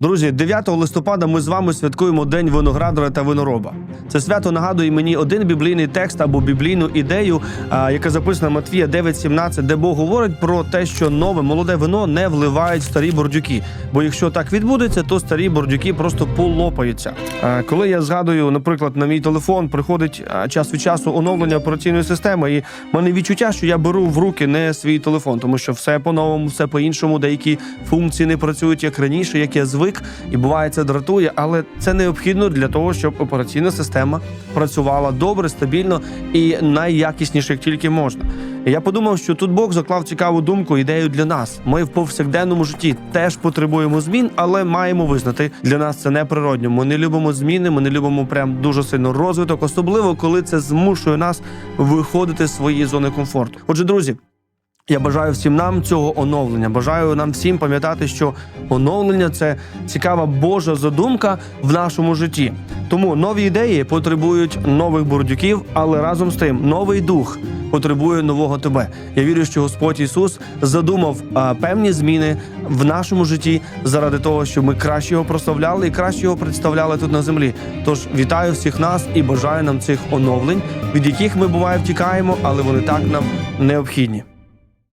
Друзі, 9 листопада ми з вами святкуємо День виноградара та винороба. Це свято нагадує мені один біблійний текст або біблійну ідею, яка записана Матвія 9.17, де Бог говорить про те, що нове молоде вино не вливають старі бордюки. Бо якщо так відбудеться, то старі бордюки просто полопаються. Коли я згадую, наприклад, на мій телефон приходить час від часу оновлення операційної системи, і в мене відчуття, що я беру в руки не свій телефон, тому що все по-новому, все по-іншому, деякі функції не працюють як раніше, як я звик, і буває це дратує, але це необхідно для того, щоб операційна система працювала добре, стабільно і найякісніше, як тільки можна. Я подумав, що тут Бог заклав цікаву думку, ідею для нас. Ми в повсякденному житті теж потребуємо змін, але маємо визнати, для нас це неприродньо. Ми не любимо зміни, ми не любимо прям дуже сильно розвиток, особливо коли це змушує нас виходити з своєї зони комфорту. Отже, друзі. Я бажаю всім нам цього оновлення. Бажаю нам всім пам'ятати, що оновлення це цікава Божа задумка в нашому житті. Тому нові ідеї потребують нових бордюків, але разом з тим новий дух потребує нового тебе. Я вірю, що Господь Ісус задумав а, певні зміни в нашому житті заради того, щоб ми краще його прославляли і краще його представляли тут на землі. Тож вітаю всіх нас і бажаю нам цих оновлень, від яких ми буває втікаємо, але вони так нам необхідні.